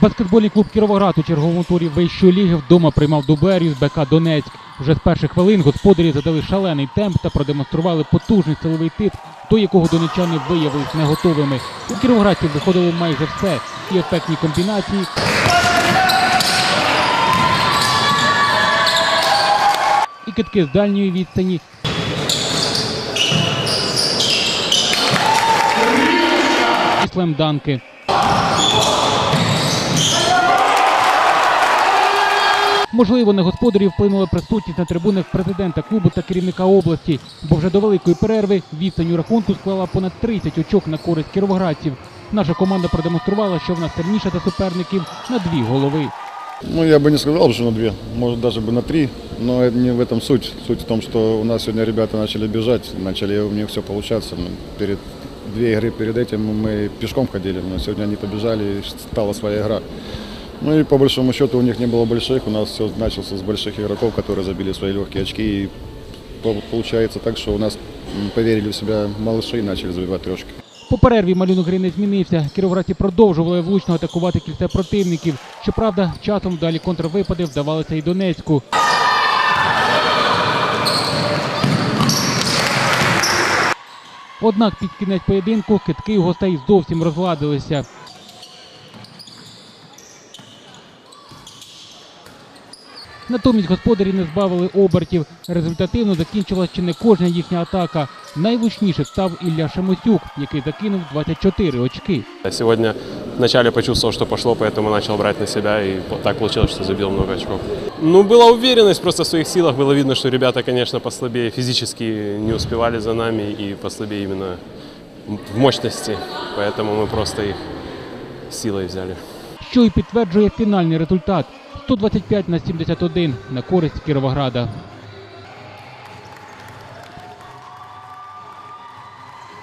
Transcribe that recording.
Баскетбольний клуб Кіровоград у черговому турі вищої ліги вдома приймав Дуберію з БК Донецьк. Вже з перших хвилин господарі задали шалений темп та продемонстрували потужний силовий тиск, до якого донечани виявились не готовими. У кіровоградців виходило майже все. І ефектні комбінації, і китки з дальньої відстані. І слемданки. Можливо, на господарів вплинула присутність на трибунах президента клубу та керівника області, бо вже до великої перерви відстань у рахунку склала понад 30 очок на користь кіровоградців. Наша команда продемонструвала, що вона сильніша за суперників на дві голови. Ну, я бы не сказал, что на две, может даже бы на три, но это не в этом суть. Суть в том, что у нас сегодня ребята начали бежать, начали у них все получаться. Ну, Перед две игры перед этим мы пешком ходили, но сегодня они побежали, и стала своя игра. Ну и по большому счету у них не было больших, у нас все начался с больших игроков, которые забили свои легкие очки. И по- получается так, что у нас м, поверили в себя малыши и начали забивать трешки. По перерві малюнок гри не змінився. Кіровоградці продовжували влучно атакувати кільце противників. Щоправда, часом вдалі контрвипади вдавалися і Донецьку. Однак під кінець поєдинку китки у гостей зовсім розладилися. Натомість господарі не збавили обертів. Результативно закінчилась чи не кожна їхня атака. Найвучніше став Ілля Шемосюк, який закинув 24 очки. А Сегодня вначале почувствовал, что пошло, поэтому начал брать на себя, и по- так получилось, что забил много очков. Ну, была уверенность просто в своих силах, было видно, что ребята, конечно, послабее физически не успевали за нами и послабее именно в мощности, поэтому мы просто их силой взяли. що й підтверджує фінальний результат 125 на 71 на користь Кіровограда.